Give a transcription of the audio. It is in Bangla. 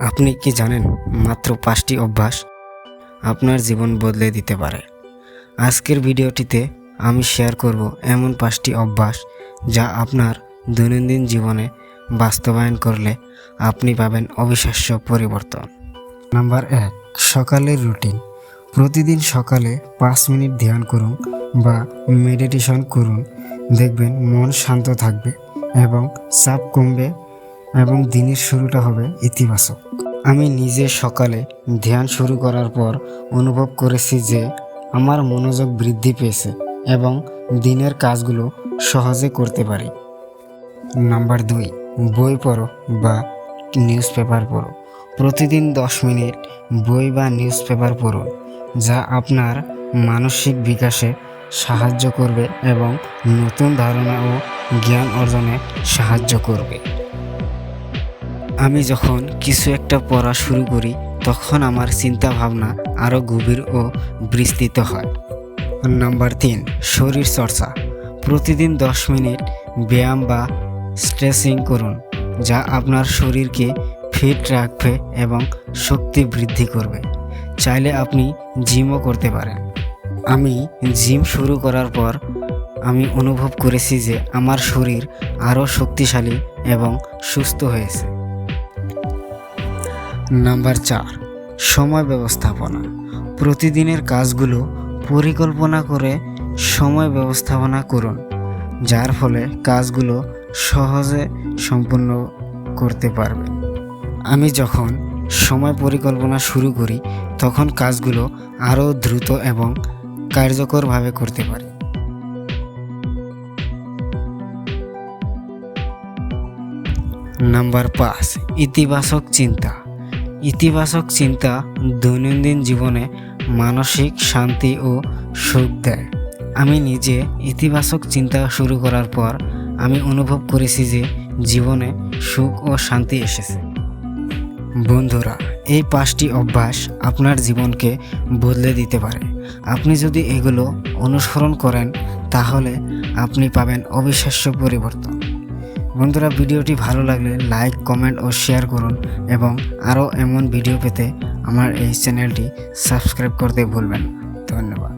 আপনি কি জানেন, মাত্র পাঁচটি অভ্যাস আপনার জীবন বদলে দিতে পারে। আজকের ভিডিওটিতে আমি শেয়ার করব এমন পাঁচটি অভ্যাস যা আপনার দৈনন্দিন জীবনে বাস্তবায়ন করলে আপনি পাবেন অবিশ্বাস্য পরিবর্তন। নাম্বার এক, সকালের রুটিন প্রতিদিন সকালে পাঁচ মিনিট ধ্যান করুন বা মেডিটেশন করুন। দেখবেন মন শান্ত থাকবে এবং চাপ কমবে এবং দিনের শুরুটা হবে ইতিবাচক। আমি নিজে সকালে ধ্যান শুরু করার পর অনুভব করেছি যে আমার মনোযোগ বৃদ্ধি পেয়েছে এবং দিনের কাজগুলো সহজে করতে পারি। নাম্বার দুই, বই পড়ো বা নিউজ পেপার পড়ো। প্রতিদিন দশ মিনিট বই বা নিউজ পেপার পড়ুন, যা আপনার মানসিক বিকাশে সাহায্য করবে এবং নতুন ধারণা ও জ্ঞান অর্জনে সাহায্য করবে। আমি যখন কিছু একটা পড়া শুরু করি, তখন আমার চিন্তা ভাবনা আরও গভীর ও বিস্তৃত হয়। নাম্বার তিন, শরীর চর্চা। প্রতিদিন দশ মিনিট ব্যায়াম বা স্ট্রেচিং করুন, যা আপনার শরীরকে ফিট রাখবে এবং শক্তি বৃদ্ধি করবে। চাইলে আপনি জিমও করতে পারেন। আমি জিম শুরু করার পর আমি অনুভব করেছি যে আমার শরীর আরও শক্তিশালী এবং সুস্থ হয়েছে। নাম্বার চার, সময় ব্যবস্থাপনা। প্রতিদিনের কাজগুলো পরিকল্পনা করে সময় ব্যবস্থাপনা করুন, যার ফলে কাজগুলো সহজে সম্পূর্ণ করতে পারবেন। আমি যখন সময় পরিকল্পনা শুরু করি, তখন কাজগুলো আরও দ্রুত এবং কার্যকরভাবে করতে পারি। নাম্বার পাঁচ, ইতিবাচক চিন্তা। ইতিবাচক চিন্তা দৈনন্দিন জীবনে মানসিক শান্তি ও সুখ দেয়। আমি নিজে ইতিবাচক চিন্তা শুরু করার পর আমি অনুভব করেছি যে জীবনে সুখ ও শান্তি এসেছে। বন্ধুরা, এই পাঁচটি অভ্যাস আপনার জীবনকে বদলে দিতে পারে। আপনি যদি এগুলো অনুসরণ করেন, তাহলে আপনি পাবেন অবিশ্বাস্য পরিবর্তন। বন্ধুরা, ভিডিওটি ভালো লাগলে লাইক, কমেন্ট ও শেয়ার করুন এবং আরও এমন ভিডিও পেতে আমার এই চ্যানেলটি সাবস্ক্রাইব করতে ভুলবেন ধন্যবাদ।